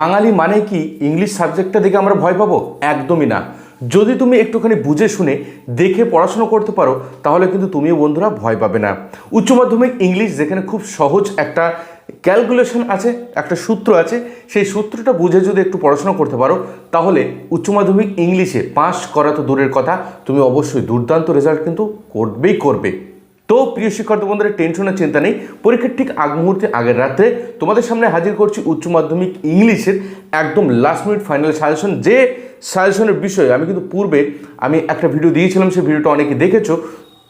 বাঙালি মানে কি? ইংলিশ সাবজেক্টটা দেখে আমরা ভয় পাবো? একদমই না। যদি তুমি একটুখানি বুঝে শুনে, দেখে পড়াশোনা করতে পারো, তাহলে কিন্তু তুমিও বন্ধুরা ভয় পাবে না। উচ্চ মাধ্যমিক ইংলিশ যেখানে খুব সহজ একটা ক্যালকুলেশন আছে, একটা সূত্র আছে, সেই সূত্রটা বুঝে যদি একটু পড়াশোনা করতে পারো, তাহলে উচ্চ মাধ্যমিক ইংলিশে পাস করা তো দূরের কথা, তুমি অবশ্যই দুর্দান্ত রেজাল্ট কিন্তু করবেই করবে। তো প্রিয় শিক্ষার্থী বন্ধুরা টেনশনের চিন্তা নেই। পরীক্ষার ঠিক আগ মুহূর্তে, আগের রাত্রে তোমাদের সামনে হাজির করছি উচ্চ মাধ্যমিক ইংলিশের একদম লাস্ট মিনিট ফাইনাল সাজেশন যে সাজেশনের বিষয়ে আমি কিন্তু পূর্বে আমি একটা ভিডিও দিয়েছিলাম, সেই ভিডিওটা অনেকে দেখেছ।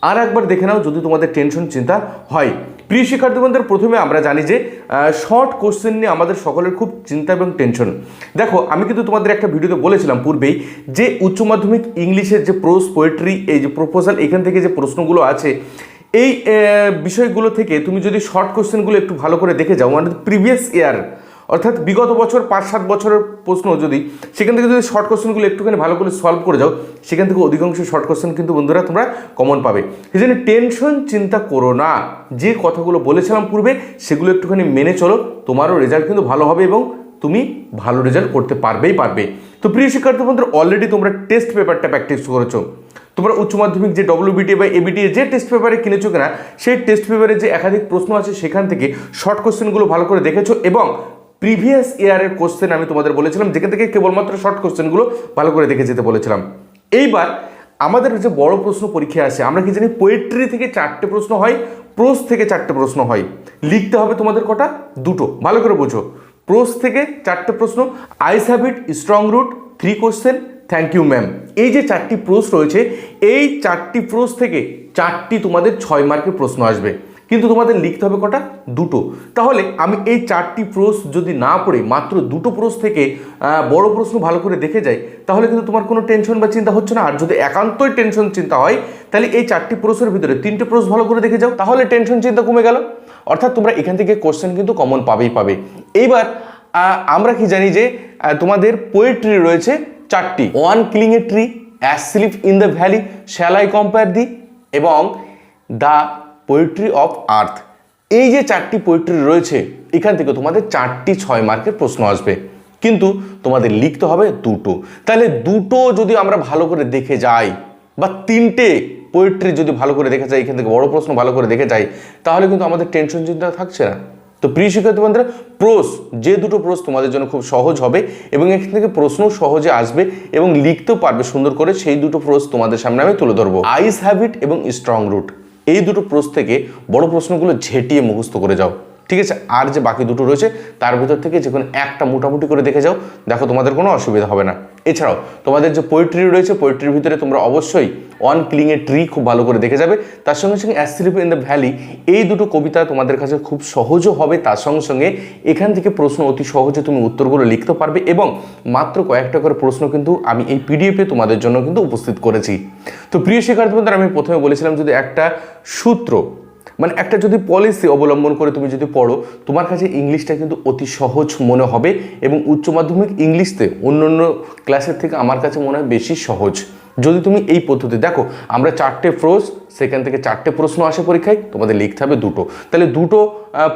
আর একবার দেখে নাও যদি তোমাদের টেনশন চিন্তা হয়। প্রিয় শিক্ষার্থী বন্ধুরা, প্রথমে আমরা জানি যে শর্ট কোশ্চেন নিয়ে আমাদের সকলের খুব চিন্তা এবং টেনশন দেখো, আমি কিন্তু তোমাদের একটা ভিডিওতে বলেছিলাম পূর্বেই যে উচ্চ মাধ্যমিক ইংলিশের যে প্রোস পোয়েট্রি এই যে প্রপোজাল এখান থেকে যে প্রশ্নগুলো আছে এই বিষয়গুলো থেকে তুমি যদি শর্ট কোশ্চেনগুলো একটু ভালো করে দেখে যাও মানে প্রিভিয়াস ইয়ার অর্থাৎ বিগত বছর পাঁচ সাত বছরের প্রশ্ন যদি, সেখান থেকে যদি শর্ট কোশ্চেনগুলো একটুখানি ভালো করে সলভ করে যাও, সেখান থেকে অধিকাংশ শর্ট কোশ্চেন কিন্তু বন্ধুরা তোমরা কমন পাবে। সেই জন্য টেনশন চিন্তা করো না। যে কথাগুলো বলেছিলাম পূর্বে, সেগুলো একটুখানি মেনে চলো, তোমারও রেজাল্ট কিন্তু ভালো হবে এবং তুমি ভালো রেজাল্ট করতে পারবেই পারবে। তো প্রিয় শিক্ষার্থী বন্ধুরা অলরেডি তোমরা টেস্ট পেপারটা প্র্যাকটিস করেছ। তোমরা উচ্চ মাধ্যমিক যে ডব্লিউবিটি বা এবিটি যে টেস্ট পেপারে কিনেছো কিনা, সেই টেস্ট পেপারে যে একাধিক প্রশ্ন আছে, সেখান থেকে শর্ট কোশ্চেনগুলো ভালো করে দেখেছ এবং প্রিভিয়াস ইয়ারের কোশ্চেন আমি তোমাদের বলেছিলাম, যেখান থেকে কেবলমাত্র শর্ট কোশ্চেনগুলো ভালো করে দেখে যেতে বলেছিলাম। এইবার আমাদের যে বড় প্রশ্ন পরীক্ষা আছে, আমরা কি জানি পোয়েট্রি থেকে চারটে প্রশ্ন হয় প্রোস থেকে চারটে প্রশ্ন হয়। লিখতে হবে তোমাদের কটা? দুটো। ভালো করে বোঝো। প্রোস থেকে চারটে প্রশ্ন ice habit strong root three question thank you ma'am এই যে চারটি প্রোস রয়েছে, এই চারটি প্রোস থেকে চারটি তোমাদের ছয় মার্কের প্রশ্ন আসবে। কিন্তু তোমাদের লিখতে হবে কটা? দুটো। তাহলে আমি এই চারটি প্রোস যদি না পড়ে, মাত্র দুটো প্রোস থেকে বড় প্রশ্ন ভালো করে দেখে যাই, তাহলে কিন্তু তোমার কোনো টেনশন বা চিন্তা হচ্ছে না। আর যদি একান্তই টেনশন চিন্তা হয়, তাহলে এই চারটি প্রোসের ভিতরে তিনটে প্রোস ভালো করে দেখে যাও, তাহলে টেনশন চিন্তা কমে গেল। অর্থাৎ তোমরা এখান থেকে কোশ্চেন কিন্তু কমন পাবেই পাবে। এইবার আমরা কি জানি যে তোমাদের পোয়েট্রি রয়েছে চারটি। One cling a tree ash sleep in the valley shall I compare the এবং দ্য পোয়েট্রি অফ আর্থ এই যে চারটি পোয়েট্রি রয়েছে, এখান থেকে তোমাদের চারটি ছয় মার্কের প্রশ্ন আসবে। কিন্তু তোমাদের লিখতে হবে দুটো। তাহলে দুটো যদি আমরা ভালো করে দেখে যাই, বা তিনটে পোয়েট্রি যদি ভালো করে দেখে যাই, এখান থেকে বড় প্রশ্ন ভালো করে দেখে যাই, তাহলে কিন্তু আমাদের টেনশন চিন্তা থাকছে না। তো প্রিয় শিক্ষার্থী বন্ধুরা, প্রোস, যে দুটো প্রোস তোমাদের জন্য খুব সহজ হবে এবং এখান থেকে প্রশ্ন সহজে আসবে এবং লিখতেও পারবে সুন্দর করে, সেই দুটো প্রোস তোমাদের সামনে আমি তুলে ধরবো। আইস হ্যাবিট এবং স্ট্রং রুট এই দুটো প্রোস থেকে বড় প্রশ্নগুলো ঝেঁটিয়ে মুখস্থ করে যাও। ঠিক আছে? আর যে বাকি দুটো রয়েছে, তার ভিতর থেকে যে একটা মোটামুটি করে দেখে যাও। দেখো, তোমাদের কোনো অসুবিধা হবে না। এছাড়াও তোমাদের যে পোয়েট্রি রয়েছে পোয়েট্রির ভিতরে তোমরা অবশ্যই অন ক্লিং এ ট্রি খুব ভালো করে দেখে যাবে। তার সঙ্গে সঙ্গে অ্যাস্লিপ ইন দ্য ভ্যালি এই দুটো কবিতা তোমাদের কাছে খুব সহজও হবে। তার সঙ্গে সঙ্গে এখান থেকে প্রশ্ন অতি সহজে তুমি উত্তরগুলো লিখতে পারবে এবং মাত্র কয়েকটা করে প্রশ্ন কিন্তু আমি এই পিডিএফে তোমাদের জন্য কিন্তু উপস্থিত করেছি। তো প্রিয় শিক্ষার্থী আমি প্রথমে বলেছিলাম যদি একটা সূত্র মানে একটা যদি পলিসি অবলম্বন করে তুমি যদি পড়ো, তোমার কাছে ইংলিশটা কিন্তু অতি সহজ মনে হবে এবং উচ্চ মাধ্যমিক ইংলিশতে অন্য অন্য ক্লাসের থেকে আমার কাছে মনে হয় বেশি সহজ। যদি তুমি এই পদ্ধতি, দেখো, আমরা চারটে প্রোস সেখান থেকে চারটে প্রশ্ন আসে পরীক্ষায়, তোমাদের লিখতে হবে দুটো। তাহলে দুটো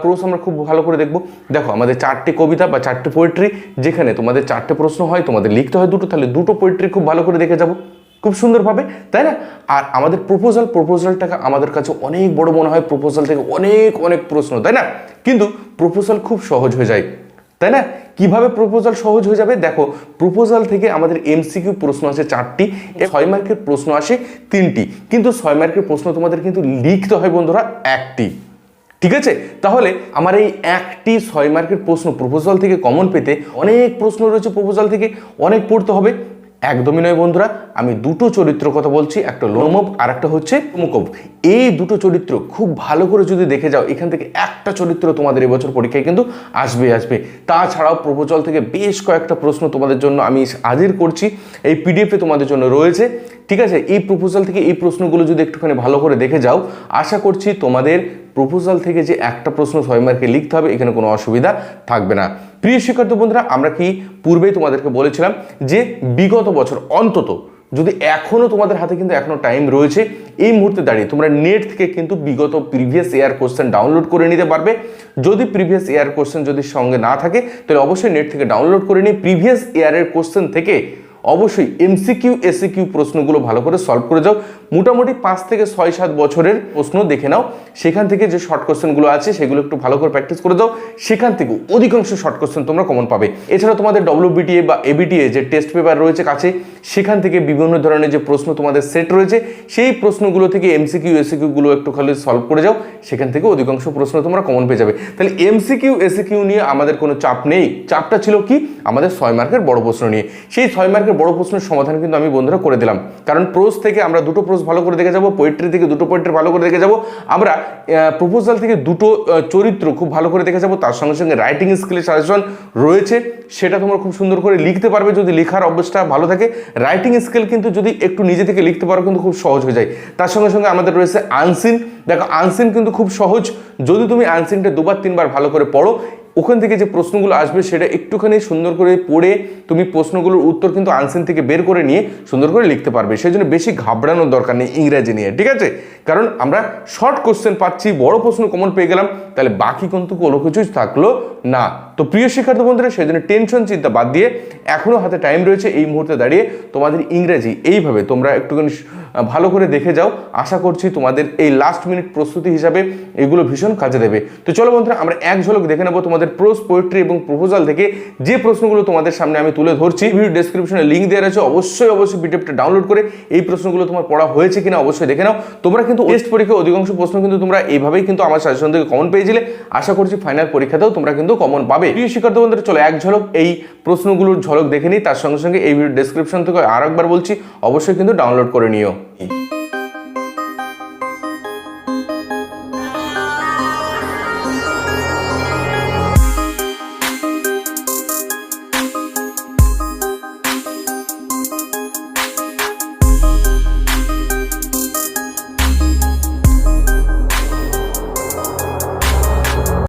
প্রোস আমরা খুব ভালো করে দেখব। দেখো, আমাদের চারটে কবিতা বা চারটে পোয়েট্রি যেখানে তোমাদের চারটে প্রশ্ন হয়, তোমাদের লিখতে হয় দুটো, তাহলে দুটো পোয়েট্রি খুব ভালো করে দেখে যাব। খুব সুন্দরভাবে তাই না? আর আমাদের প্রপোজাল প্রপোজালটাকে আমাদের কাছে অনেক বড় মনে হয় প্রপোজাল থেকে অনেক অনেক প্রশ্ন তাই না? কিন্তু প্রপোজাল খুব সহজ হয়ে যায় তাই না? কীভাবে প্রপোজাল সহজ হয়ে যাবে? দেখো প্রপোজাল থেকে আমাদের এমসিকিউ প্রশ্ন আছে চারটি ছয় মার্কের প্রশ্ন আসে তিনটি কিন্তু ছয় মার্কের প্রশ্ন তোমাদের কিন্তু লিখতে হয় বন্ধুরা একটি ঠিক আছে? তাহলে আমার এই একটি ছয় মার্কের প্রশ্ন প্রপোজাল থেকে কমন পেতে অনেক প্রশ্ন রয়েছে প্রপোজাল থেকে অনেক পড়তে হবে। একদমই নয় বন্ধুরা, আমি দুটো চরিত্র কথা বলছি, একটা লোমব আর একটা হচ্ছে মুকব এই দুটো চরিত্র খুব ভালো করে যদি দেখে যাও, এখান থেকে একটা চরিত্র তোমাদের এবছর পরীক্ষায় কিন্তু আসবে আসবে। তাছাড়াও প্রপোজাল থেকে বেশ কয়েকটা প্রশ্ন তোমাদের জন্য আমি হাজির করছি, এই পিডিএফে তোমাদের জন্য রয়েছে। ঠিক আছে, এই প্রপোজাল থেকে এই প্রশ্নগুলো যদি একটুখানি ভালো করে দেখে যাও, আশা করছি তোমাদের প্রপোজাল থেকে যে একটা প্রশ্ন ছয় মার্কে লিখতে হবে, এখানে কোনো অসুবিধা থাকবে না। প্রিয় শিক্ষার্থী বন্ধুরা, আমরা কি পূর্বেই তোমাদেরকে বলেছিলাম যে বিগত বছর অন্তত যদি এখনও তোমাদের হাতে কিন্তু এখনও টাইম রয়েছে, এই মুহূর্তে দাঁড়িয়ে তোমরা নেট থেকে কিন্তু বিগত প্রিভিয়াস ইয়ার কোশ্চেন ডাউনলোড করে নিতে পারবে। যদি প্রিভিয়াস ইয়ার কোশ্চেন যদি সঙ্গে না থাকে, তাহলে অবশ্যই নেট থেকে ডাউনলোড করে নিয়ে প্রিভিয়াস ইয়ারের কোশ্চেন থেকে অবশ্যই এমসিকিউ এসিকিউ প্রশ্নগুলো ভালো করে সলভ করে যাও। মোটামুটি পাঁচ থেকে ছয় সাত বছরের প্রশ্ন দেখে নাও। সেখান থেকে যে শর্ট কোশ্চেনগুলো আছে, সেগুলো একটু ভালো করে প্র্যাকটিস করে দাও সেখান থেকে অধিকাংশ শর্ট কোশ্চেন তোমরা কমন পাবে। এছাড়া তোমাদের ডব্লিউবিটিএ বা এবিটিএ যে টেস্ট পেপার রয়েছে কাছে, সেখান থেকে বিভিন্ন ধরনের যে প্রশ্ন তোমাদের সেট রয়েছে, সেই প্রশ্নগুলো থেকে এমসিকিউ এসিকিউগুলো একটু খালি সলভ করে যাও। সেখান থেকে অধিকাংশ প্রশ্ন তোমরা কমন পেয়ে যাবে। তাহলে এমসিকিউ এসিকিউ নিয়ে আমাদের কোনো চাপ নেই। চাপটা ছিল কি? আমাদের ছয় মার্কের বড় প্রশ্ন নিয়ে। সেই ছয় মার্কের বড় প্রশ্নের সমাধান কিন্তু আমি বন্ধুরা করে দিলাম। কারণ প্রোজ থেকে আমরা দুটো প্রোজ ভালো করে দেখে যাব পোয়েট্রি থেকে দুটো পোয়েট্রি ভালো করে দেখে যাব। আমরা প্রপোজাল থেকে দুটো চরিত্র খুব ভালো করে দেখে যাব। তার সঙ্গে সঙ্গে রাইটিং স্কিলের সাজেশন রয়েছে। সেটা তোমরা খুব সুন্দর করে লিখতে পারবে যদি লেখার অভ্যাসটা ভালো থাকে। রাইটিং স্কিল কিন্তু যদি একটু নিজে থেকে লিখতে পারো কিন্তু খুব সহজ হয়ে যায়। তার সঙ্গে সঙ্গে আমাদের রয়েছে আনসিন দেখো আনসিন কিন্তু খুব সহজ। যদি তুমি আনসিনটা দুবার, তিনবার ভালো করে পড়ো ওখান থেকে যে প্রশ্নগুলো আসবে সেটা একটুখানি সুন্দর করে পড়ে তুমি প্রশ্নগুলোর উত্তর কিন্তু আনসিন থেকে বের করে নিয়ে সুন্দর করে লিখতে পারবে। সেই জন্য বেশি ঘাবড়ানোর দরকার নেই ইংরাজি নিয়ে, ঠিক আছে? কারণ আমরা শর্ট কোশ্চেন পাচ্ছি, বড় প্রশ্ন কমন পেয়ে গেলাম, তাহলে বাকি কিন্তু কোনো কিছুই থাকল না। তো প্রিয় শিক্ষার্থী বন্ধুরা সেই জন্য টেনশন চিন্তা বাদ দিয়ে এখনও হাতে টাইম রয়েছে এই মুহূর্তে দাঁড়িয়ে তোমাদের ইংরাজি এইভাবে তোমরা একটুখানি ভালো করে দেখে যাও। আশা করছি তোমাদের এই লাস্ট মিনিট প্রস্তুতি হিসাবে এগুলো ভীষণ কাজে দেবে। তো চলো বন্ধুরা, আমরা এক ঝলক দেখে নেব তোমাদের প্রোজ পোয়েট্রি এবং প্রপোজাল থেকে। যে প্রশ্নগুলো তোমাদের সামনে আমি তুলে ধরছি ভিডিও ডেসক্রিপশনে লিঙ্ক দেওয়া রয়েছে। অবশ্যই অবশ্যই পিডিএফটা ডাউনলোড করে এই প্রশ্নগুলো তোমার পড়া হয়েছে কিনা অবশ্যই দেখে নাও। তোমরা কিন্তু টেস্ট পরীক্ষা অধিকাংশ প্রশ্ন কিন্তু তোমরা এইভাবেই কিন্তু আমার সাজেশন থেকে কমন পেয়েছিলে আশা করছি ফাইনাল পরীক্ষাতেও তোমরা কিন্তু কমন পাবে। প্রিয় শিক্ষার্থী বন্ধুরা, চলো এক ঝলক এই প্রশ্নগুলোর ঝলক দেখে নিই। তার সঙ্গে সঙ্গে এই ভিডিও ডেসক্রিপশন থেকে আর একবার বলছি, অবশ্যই কিন্তু ডাউনলোড করে নিও। 你。